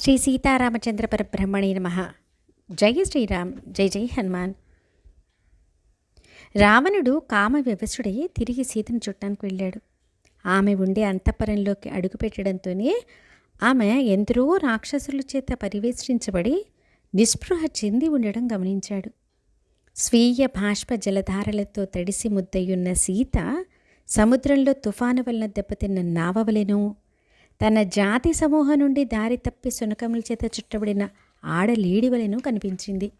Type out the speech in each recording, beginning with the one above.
శ్రీ సీతారామచంద్ర పరబ్రహ్మణే నమ. జై శ్రీరామ్ జై జై హనుమాన్. రావణుడు కామ వ్యవసుడై తిరిగి సీతను చుట్టానికి వెళ్ళాడు. ఆమె ఉండే అంతఃపురంలోకి అడుగుపెట్టడంతోనే ఆమె ఎందరో రాక్షసుల చేత పరివేష్టించబడి నిస్పృహ చెంది ఉండడం గమనించాడు. స్వీయ బాష్ప జలధారలతో తడిసి ముద్దయున్న సీత సముద్రంలో తుఫాను వలన దెబ్బతిన్న నావవలెను తన జాతి సమూహం నుండి దారి తప్పి సునకముల చేత చుట్టబడిన ఆడలేడివలను కనిపించింది.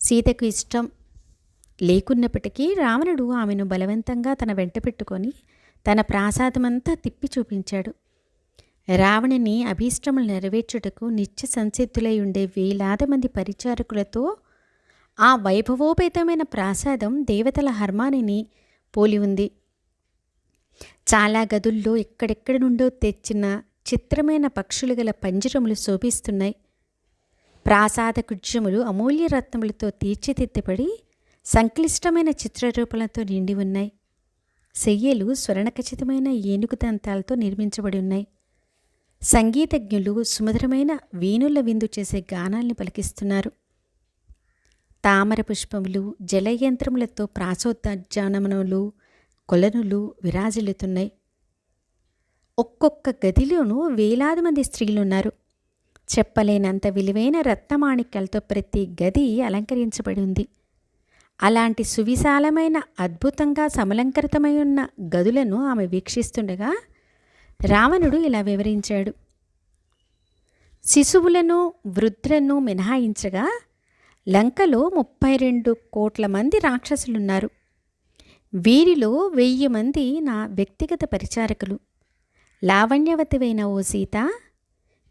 సీతకు ఇష్టం లేకున్నప్పటికీ రావణుడు ఆమెను బలవంతంగా తన వెంట పెట్టుకొని తన ప్రాసాదమంతా తిప్పి చూపించాడు. రావణుని అభీష్టములు నెరవేర్చుటకు నిత్య సంసిద్ధులై ఉండే వేలాది మంది పరిచారకులతో ఆ వైభవోపేతమైన ప్రాసాదం దేవతల హర్మానిని పోలి ఉంది. చాలా గదుల్లో ఎక్కడెక్కడి నుండో తెచ్చిన చిత్రమైన పక్షులు గల పంజరములు శోభిస్తున్నాయి. ప్రాసాద కుజ్యములు అమూల్య రత్నములతో తీర్చిదిద్దబడి సంక్లిష్టమైన చిత్రరూపాలతో నిండి ఉన్నాయి. శయ్యలు స్వర్ణఖచితమైన ఏనుగు దంతాలతో నిర్మించబడి ఉన్నాయి. సంగీతజ్ఞులు సుమధురమైన వీణుల విందు చేసే గానాల్ని పలికిస్తున్నారు. తామర పుష్పములు జలయంత్రములతో ప్రాసోద్యానములు కొలనులు విరాజిల్లుతున్నాయి. ఒక్కొక్క గదిలోనూ వేలాది మంది స్త్రీలున్నారు. చెప్పలేనంత విలువైన రత్నమాణిక్యాలతో ప్రతి గది అలంకరించబడి ఉంది. అలాంటి సువిశాలమైన అద్భుతంగా సమలంకరితమై ఉన్న గదులను ఆమె వీక్షిస్తుండగా రావణుడు ఇలా వివరించాడు. శిశువులను వృద్ధులను మినహాయించగా లంకలో ముప్పై రెండు కోట్ల మంది రాక్షసులున్నారు. వీరిలో వెయ్యి మంది నా వ్యక్తిగత పరిచారకులు. లావణ్యవతివైన ఓ సీత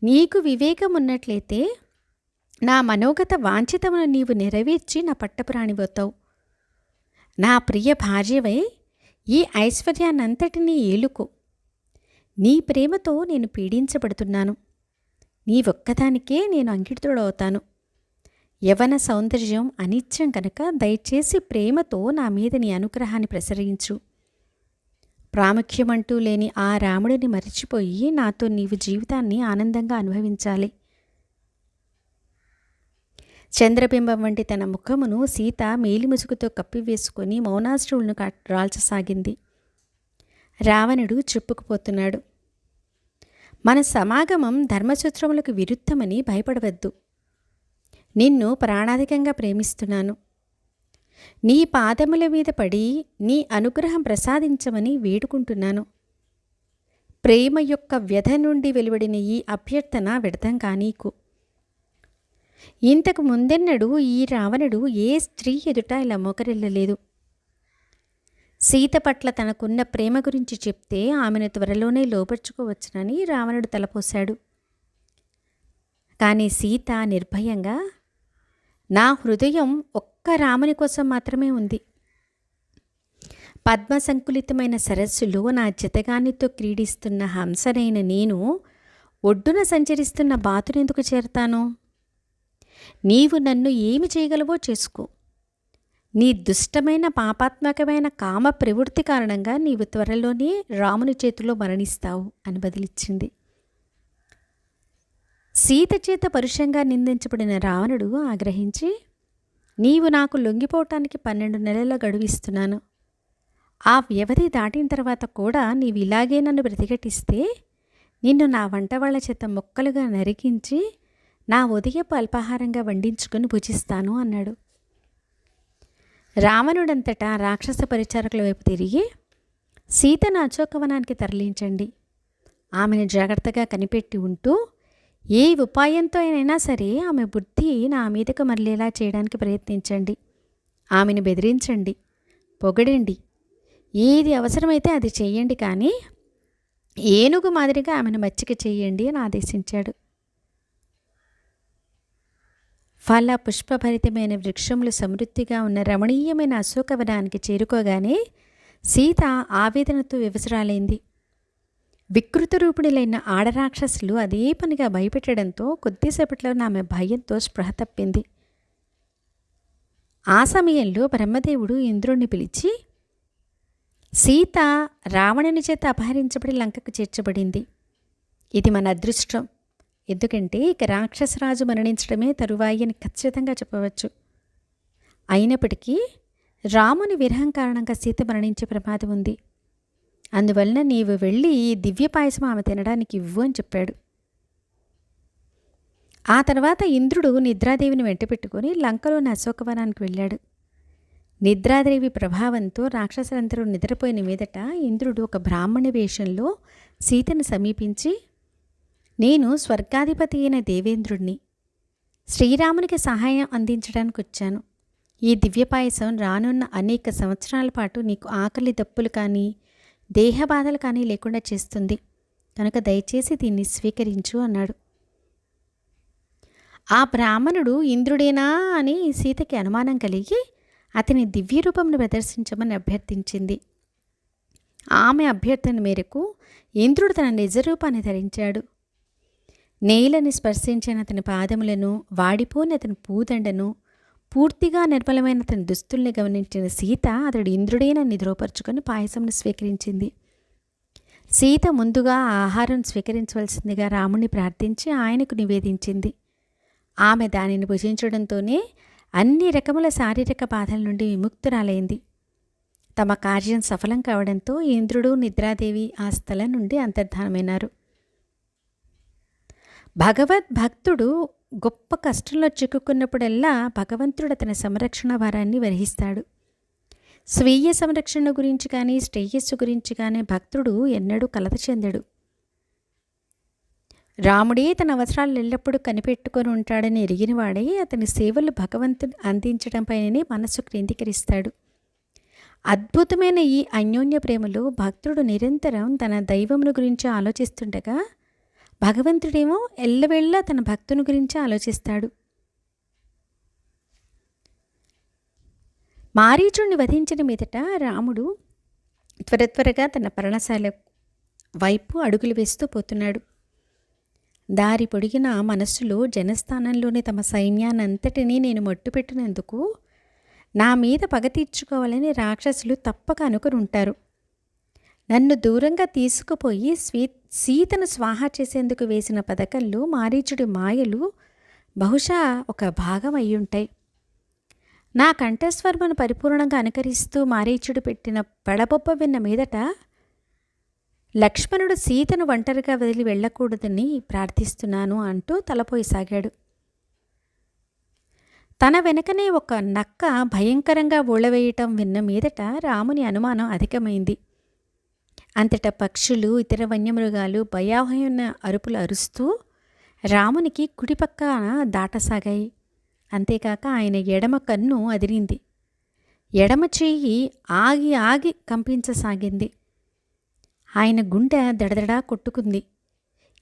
నీకు వివేకం ఉన్నట్లయితే నా మనోగత వాంఛితమును నీవు నెరవేర్చి నా పట్టపురాణిపోతావు నా ప్రియ భార్యవై ఈ ఐశ్వర్యాన్నంతటినీ ఏలుకు. నీ ప్రేమతో నేను పీడించబడుతున్నాను. నీ ఒక్కదానికే నేను అంకితుడవుతాను. యవన సౌందర్యం అనిత్యం కనుక దయచేసి ప్రేమతో నా మీద నీ అనుగ్రహాన్ని ప్రసరించు. ప్రాముఖ్యమంటూ లేని ఆ రాముడిని మరిచిపోయి నాతో నీవు జీవితాన్ని ఆనందంగా అనుభవించాలి. చంద్రబింబం వంటి తన ముఖమును సీత మేలిముసుగుతో కప్పివేసుకొని మౌనాశ్రువులను రాల్చసాగింది. రావణుడు చెప్పుకుపోతున్నాడు. మన సమాగమం ధర్మసూత్రములకు విరుద్ధమని భయపడవద్దు. నిన్ను ప్రాణాధికంగా ప్రేమిస్తున్నాను. నీ పాదముల మీద పడి నీ అనుగ్రహం ప్రసాదించమని వేడుకుంటున్నాను. ప్రేమ యొక్క వ్యధ నుండి వెలువడిన ఈ అభ్యర్థన వ్యర్థం కానీకు. ఇంతకు ముందెన్నడు ఈ రావణుడు ఏ స్త్రీ ఎదుట ఇలా మోకరిల్లలేదు. సీత పట్ల తనకున్న ప్రేమ గురించి చెప్తే ఆమెను త్వరలోనే లోపరుచుకోవచ్చునని రావణుడు తలపోశాడు. కానీ సీత నిర్భయంగా నా హృదయం ఒక్క రాముని కోసం మాత్రమే ఉంది. పద్మ సంకులితమైన సరస్సులో నా జతగానితో క్రీడిస్తున్న హంసనైన నేను ఒడ్డున సంచరిస్తున్న బాతునెందుకు చేరతాను? నీవు నన్ను ఏమి చేయగలవో చేసుకో. నీ దుష్టమైన పాపాత్మకమైన కామ ప్రవృత్తి కారణంగా నీవు త్వరలోనే రాముని చేతిలో మరణిస్తావు అని బదిలిచ్చింది. సీత చేత పరుషంగా నిందించబడిన రావణుడు ఆగ్రహించి నీవు నాకు లొంగిపోవటానికి పన్నెండు నెలల గడువిస్తున్నాను ఆ వ్యవధి దాటిన తర్వాత కూడా నీవు ఇలాగే నన్ను ప్రతిఘటిస్తే నిన్ను నా వంట వాళ్ళ చేత మొక్కలుగా నరికించి నా ఉదయపు అల్పాహారంగా వండించుకొని భుజిస్తాను అన్నాడు. రావణుడంతటా రాక్షస పరిచారకుల వైపు తిరిగి సీతను అశోకవనానికి తరలించండి. ఆమెను జాగ్రత్తగా కనిపెట్టి ఉంటూ ఏ ఉపాయంతో అయినా సరే ఆమె బుద్ధి నా మీదకు మరలేలా చేయడానికి ప్రయత్నించండి. ఆమెను బెదిరించండి. పొగడండి. ఏది అవసరమైతే అది చేయండి కానీ ఏనుగు మాదిరిగా ఆమెను మచ్చిక చేయండి అని ఆదేశించాడు. ఫల పుష్పభరితమైన వృక్షములు సమృద్ధిగా ఉన్న రమణీయమైన అశోకవనానికి చేరుకోగానే సీత ఆవేదనతో వివసరాలైంది. వికృత రూపుణులైన ఆడరాక్షసులు అదే పనిగా భయపెట్టడంతో కొద్దిసేపట్లో ఆమె భయంతో స్పృహ తప్పింది. ఆ సమయంలో బ్రహ్మదేవుడు ఇంద్రుణ్ణి పిలిచి సీత రావణుని చేత అపహరించబడి లంకకు చేర్చబడింది. ఇది మన అదృష్టం. ఎందుకంటే ఇక రాక్షసరాజు మరణించడమే తరువాయి అని ఖచ్చితంగా చెప్పవచ్చు. అయినప్పటికీ రాముని విరహం కారణంగా సీత మరణించే ప్రమాదం ఉంది. అందువలన నీవు వెళ్ళి ఈ దివ్య పాయసం ఆమె తినడానికి ఇవ్వు అని చెప్పాడు. ఆ తర్వాత ఇంద్రుడు నిద్రాదేవిని వెంట పెట్టుకొని లంకలోని అశోకవనానికి వెళ్ళాడు. నిద్రాదేవి ప్రభావంతో రాక్షసులందరూ నిద్రపోయిన మీదట ఇంద్రుడు ఒక బ్రాహ్మణ వేషంలో సీతను సమీపించి నేను స్వర్గాధిపతి అయిన దేవేంద్రుడిని శ్రీరామునికి సహాయం అందించడానికి వచ్చాను. ఈ దివ్యపాయసం రానున్న అనేక సంవత్సరాల పాటు నీకు ఆకలి దప్పులు కానీ దేహ బాధలు కానీ లేకుండా చేస్తుంది. కనుక దయచేసి దీన్ని స్వీకరించు అన్నాడు. ఆ బ్రాహ్మణుడు ఇంద్రుడేనా అని సీతకి అనుమానం కలిగి అతని దివ్య రూపంను ప్రదర్శించమని అభ్యర్థించింది. ఆమె అభ్యర్థన మేరకు ఇంద్రుడు తన నిజరూపాన్ని ధరించాడు. నేలని స్పర్శించిన అతని పాదములను వాడిపోని అతని పూదండను పూర్తిగా నిర్మలమైన అతని దుస్తుల్ని గమనించిన సీత అతడు ఇంద్రుడైన నిద్రోపరుచుకొని పాయసంను స్వీకరించింది. సీత ముందుగా ఆహారం స్వీకరించవలసిందిగా రాముణ్ణి ప్రార్థించి ఆయనకు నివేదించింది. ఆమె దానిని భుజించడంతోనే అన్ని రకముల శారీరక బాధల నుండి విముక్తురాలైంది. తమ కార్యం సఫలం కావడంతో ఇంద్రుడు నిద్రాదేవి ఆ స్థలం నుండి అంతర్ధానమైనారు. భగవద్ భక్తుడు గొప్ప కష్టంలో చిక్కుకున్నప్పుడల్లా భగవంతుడు అతని సంరక్షణ భారాన్ని వహిస్తాడు స్వీయ సంరక్షణ గురించి కానీ శ్రేయస్సు గురించి కానీ భక్తుడు ఎన్నడూ కలత చెందడు. రాముడే తన అవసరాలు ఎల్లప్పుడూ కనిపెట్టుకొని ఉంటాడని ఎరిగినవాడే అతని సేవలు భగవంతుని అందించడంపైనే మనస్సు కేంద్రీకరిస్తాడు. అద్భుతమైన ఈ అన్యోన్య ప్రేమలో భక్తుడు నిరంతరం తన దైవమును గురించి ఆలోచిస్తుండగా భగవంతుడేమో ఎల్లవేళ్ళ తన భక్తుని గురించి ఆలోచిస్తాడు. మారీచుడిని వధించిన మీదట రాముడు త్వర త్వరగా తన పర్ణశాల వైపు అడుగులు వేస్తూ పోతున్నాడు. దారి పొడిగిన మనస్సులో జనస్థానంలోని తమ సైన్యానంతటినీ నేను మట్టుపెట్టినందుకు నా మీద పగ తీర్చుకోవాలని రాక్షసులు తప్పక అనుకుని ఉంటారు. నన్ను దూరంగా తీసుకుపోయి స్వీ సీతను స్వాహా చేసేందుకు వేసిన పథకంలో మారీచుడి మాయలు బహుశా ఒక భాగం అయ్యుంటాయి. నా కంఠస్వర్మను పరిపూర్ణంగా అనుకరిస్తూ మారీచుడు పెట్టిన పెడబొబ్బ విన్న మీదట లక్ష్మణుడు సీతను ఒంటరిగా వదిలి వెళ్ళకూడదని ప్రార్థిస్తున్నాను అంటూ తలపోయిసాగాడు తన వెనకనే ఒక నక్క భయంకరంగా ఊళ్ళవేయటం విన్న మీదట రాముని అనుమానం అధికమైంది. అంతటా పక్షులు ఇతర వన్యమృగాలు భయాభయమైన అరుపులు అరుస్తూ రామునికి కుడిపక్కన దాటసాగాయి. అంతేకాక ఆయన ఎడమ కన్ను అదిరింది. ఎడమ చేయి ఆగి ఆగి కంపించసాగింది. ఆయన గుండె దడదడా కొట్టుకుంది.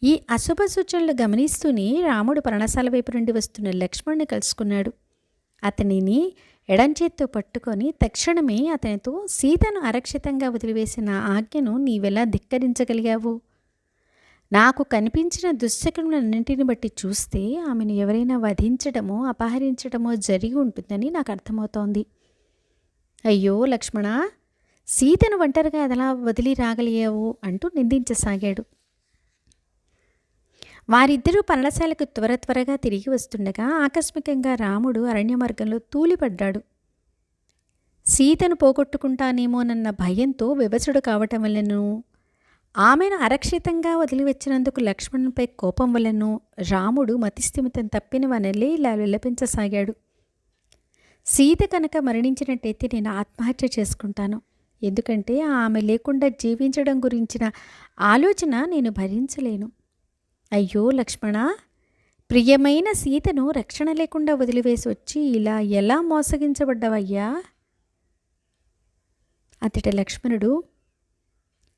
ఈ అశుభ సూచనలు గమనిస్తూనే రాముడు పర్ణశాల వైపు నుండి వస్తున్న లక్ష్మణ్ని కలుసుకున్నాడు. అతనిని ఎడంచేత్తో పట్టుకొని తక్షణమే అతనితో సీతను అరక్షితంగా వదిలివేసిన ఆజ్ఞను నీవెలా ధిక్కరించగలిగావు? నాకు కనిపించిన దుశ్చక్రములన్నింటిని బట్టి చూస్తే ఆమెను ఎవరైనా వధించడమో అపహరించడమో జరిగి ఉంటుందని నాకు అర్థమవుతోంది. అయ్యో లక్ష్మణ సీతను ఒంటరిగా ఎలా వదిలి రాగలిగావు? అంటూ నిందించసాగాడు. వారిద్దరూ పర్ణశాలకు త్వర త్వరగా తిరిగి వస్తుండగా ఆకస్మికంగా రాముడు అరణ్య మార్గంలో తూలిపడ్డాడు. సీతను పోగొట్టుకుంటానేమోనన్న భయంతో వివసుడు కావటం వలనను ఆమెను అరక్షితంగా వదిలివచ్చినందుకు లక్ష్మణునిపై కోపం వలనను రాముడు మతిస్థిమితం తప్పిన వనలే ఇలా విలపించసాగాడు. సీత కనుక మరణించినట్టయితే నేను ఆత్మహత్య చేసుకుంటాను. ఎందుకంటే ఆమె లేకుండా జీవించడం గురించిన ఆలోచన నేను భరించలేను. అయ్యో లక్ష్మణ ప్రియమైన సీతను రక్షణ లేకుండా వదిలివేసి వచ్చి ఇలా ఎలా మోసగించబడ్డావయ్యా? అతడి లక్ష్మణుడు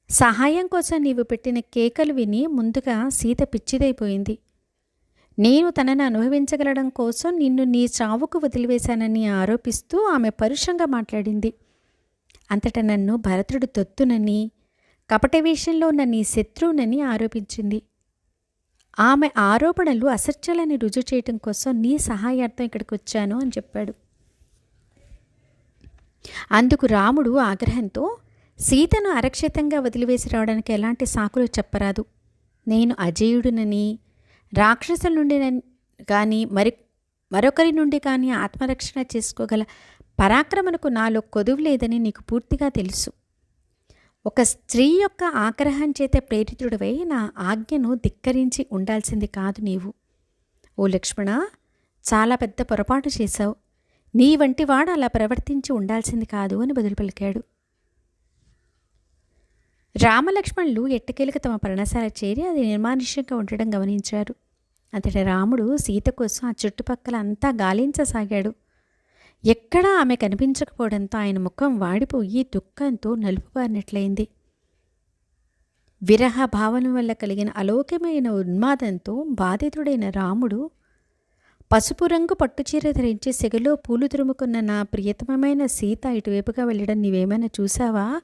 సహాయం కోసం నీవు పెట్టిన కేకలు విని ముందుగా సీత పిచ్చిదైపోయింది. నేను తనను అనుభవించగలడం కోసం నిన్ను నీ చావుకు వదిలివేశానని ఆరోపిస్తూ ఆమె పరుషంగా మాట్లాడింది. అంతట నన్ను భరతుడు తొత్తునని కపట విషయంలో ఉన్న నీ శత్రువునని ఆరోపించింది. ఆమె ఆరోపణలు అసత్యాలని రుజువు చేయటం కోసం నీ సహాయార్థం ఇక్కడికి వచ్చాను అని చెప్పాడు. అందుకు రాముడు ఆగ్రహంతో సీతను అరక్షితంగా వదిలివేసి రావడానికి ఎలాంటి సాకులు చెప్పరాదు. నేను అజేయుడినని రాక్షసుల నుండి కానీ మరి మరొకరి నుండి కానీ ఆత్మరక్షణ చేసుకోగల పరాక్రమణకు నాలో కొదువు లేదని నీకు పూర్తిగా తెలుసు. ఒక స్త్రీ యొక్క ఆగ్రహం చేత ప్రేరితుడివై నా ఆజ్ఞను ధిక్కరించి ఉండాల్సింది కాదు నీవు. ఓ లక్ష్మణ చాలా పెద్ద పొరపాటు చేశావు. నీ వంటి వాడు అలా ప్రవర్తించి ఉండాల్సింది కాదు అని బదులు పలికాడు రామలక్ష్మణులు ఎట్టకేలకు తమ పర్ణశాల చేరి అది నిర్మానుష్యంగా ఉండడం గమనించారు. అతడి రాముడు సీత కోసం ఆ చుట్టుపక్కల అంతా గాలించసాగాడు. ఎక్కడా ఆమె కనిపించకపోవడంతో ఆయన ముఖం వాడిపోయి దుఃఖంతో నలుపుబారినట్లయింది. విరహ భావన వల్ల కలిగిన అలౌక్యమైన ఉన్మాదంతో బాధితుడైన రాముడు పసుపు రంగు పట్టుచీర ధరించి సెగలో పూలు తురుముకున్న నా ప్రియతమమైన సీత ఇటువైపుగా వెళ్ళడం నీవేమైనా చూసావా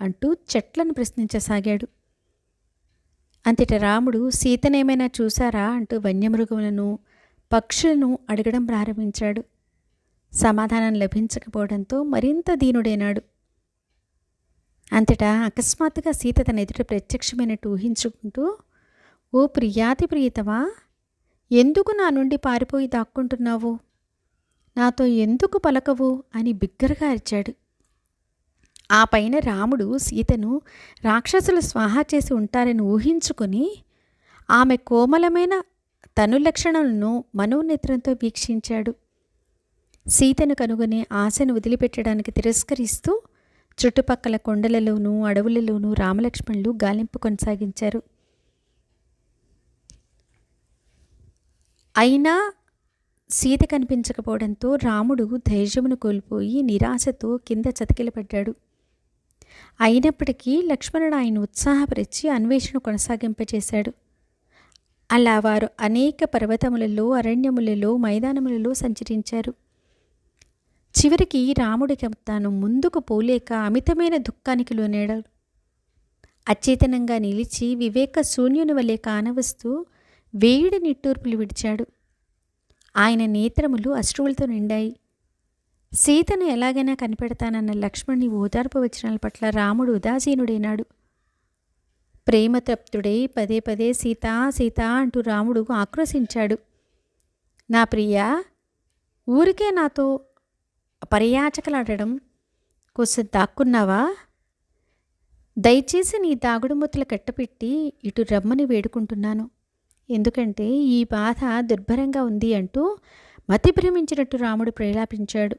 అంటూ చెట్లను ప్రశ్నించసాగాడు. అంతట రాముడు సీతనేమైనా చూసారా అంటూ వన్యమృగములను పక్షులను అడగడం ప్రారంభించాడు. సమాధానం లభించకపోవడంతో మరింత దీనుడైనాడు. అంతటా అకస్మాత్తుగా సీత తన ఎదుట ప్రత్యక్షమైనట్టు ఊహించుకుంటూ ఓ ప్రియాతి ప్రియతమా ఎందుకు నా నుండి పారిపోయి దాక్కుంటున్నావు? నాతో ఎందుకు పలకవు? అని బిగ్గరగా అరిచాడు. ఆ పైన రాముడు సీతను రాక్షసులు స్వాహా చేసి ఉంటారని ఊహించుకొని ఆమె కోమలమైన తను లక్షణాలను మనోనేత్రంతో వీక్షించాడు. సీతను కనుగొనే ఆశను వదిలిపెట్టడానికి తిరస్కరిస్తూ చుట్టుపక్కల కొండలలోనూ అడవులలోనూ రామలక్ష్మణులు గాలింపు కొనసాగించారు. అయినా సీత కనిపించకపోవడంతో రాముడు ధైర్యమును కోల్పోయి నిరాశతో కింద చతికిలపడ్డాడు. అయినప్పటికీ లక్ష్మణుడు ఆయన ఉత్సాహపరిచి అన్వేషణ కొనసాగింపచేశాడు. అలా వారు అనేక పర్వతములలో అరణ్యములలో మైదానములలో సంచరించారు. చివరికి రాముడికి తాను ముందుకు పోలేక అమితమైన దుఃఖానికి లోనేడాడు అచేతనంగా నిలిచి వివేక శూన్యుని వలె కానవస్తూ వేయుడి నిట్టూర్పులు విడిచాడు. ఆయన నేత్రములు అశ్రువులతో నిండాయి. సీతను ఎలాగైనా కనిపెడతానన్న లక్ష్మణ్ని ఓదార్పు వచనాల పట్ల రాముడు ఉదాసీనుడైనాడు. ప్రేమతప్తుడై పదే పదే సీతా సీత అంటూ రాముడు ఆక్రోశించాడు. నా ప్రియా ఊరికే నాతో పర్యాచకలాడడం కోసం దాక్కున్నావా? దయచేసి నీ దాగుడు కట్టపెట్టి ఇటు రమ్మని వేడుకుంటున్నాను. ఎందుకంటే ఈ బాధ దుర్భరంగా ఉంది అంటూ మతి భ్రమించినట్టు రాముడు ప్రేలాపించాడు.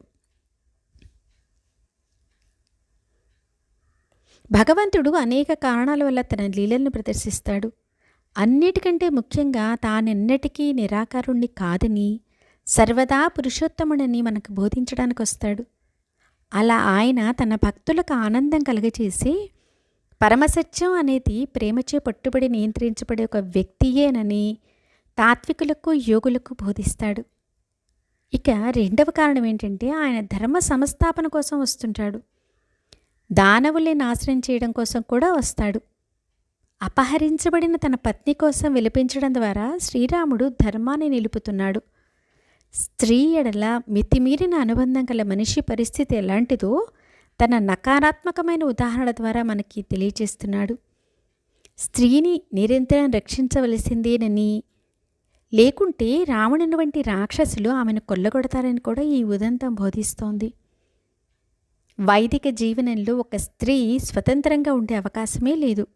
భగవంతుడు అనేక కారణాల వల్ల తన లీలలను ప్రదర్శిస్తాడు. అన్నిటికంటే ముఖ్యంగా తానెన్నటికీ నిరాకారుణ్ణి కాదని సర్వదా పురుషోత్తముడని మనకు బోధించడానికి వస్తాడు అలా ఆయన తన భక్తులకు ఆనందం కలుగజేసి పరమసత్యం అనేది ప్రేమచే పట్టుబడి నియంత్రించబడే ఒక వ్యక్తియేనని తాత్వికులకు యోగులకు బోధిస్తాడు. ఇక రెండవ కారణం ఏంటంటే ఆయన ధర్మ సంస్థాపన కోసం వస్తుంటాడు. దానవుల్ని నాశనం చేయడం కోసం కూడా వస్తాడు. అపహరించబడిన తన పత్ని కోసం విలిపించడం ద్వారా శ్రీరాముడు ధర్మాన్ని నిలుపుతున్నాడు. స్త్రీ ఎడల మితిమీరిన అనుబంధం గల మనిషి పరిస్థితి ఎలాంటిదో తన నకారాత్మకమైన ఉదాహరణ ద్వారా మనకి తెలియచేస్తున్నాడు స్త్రీని నిరంతరం రక్షించవలసిందేనని లేకుంటే రావణుని వంటి రాక్షసులు ఆమెను కొల్లగొడతారని కూడా ఈ ఉదంతం బోధిస్తోంది. వైదిక జీవనంలో ఒక స్త్రీ స్వతంత్రంగా ఉండే అవకాశమే లేదు.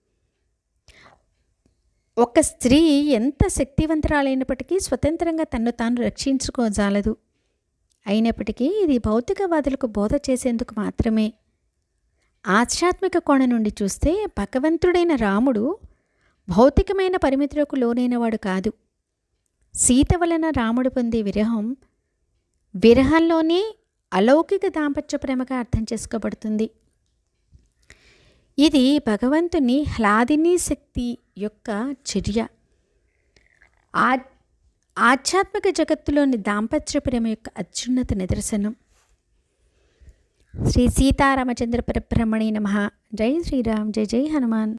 ఒక స్త్రీ ఎంత శక్తివంతురాలైనప్పటికీ స్వతంత్రంగా తన్ను తాను రక్షించుకోజాలదు. అయినప్పటికీ ఇది భౌతికవాదులకు బోధ చేసేందుకు మాత్రమే. ఆధ్యాత్మిక కోణం నుండి చూస్తే భగవంతుడైన రాముడు భౌతికమైన పరిమితులకు లోనైనవాడు కాదు. సీత వలన రాముడు పొందే విరహం విరహంలోనే అలౌకిక దాంపత్య ప్రేమగా అర్థం చేసుకోబడుతుంది. ఇది భగవంతుని హ్లాదిని శక్తి యొక్క చర్య. ఆ ఆధ్యాత్మిక జగత్తులోని దాంపత్య ప్రేమ యొక్క అత్యున్నత నిదర్శనం. శ్రీ సీతారామచంద్ర పరబ్రహ్మణి నమ. జై శ్రీరామ్ జై జై హనుమాన్.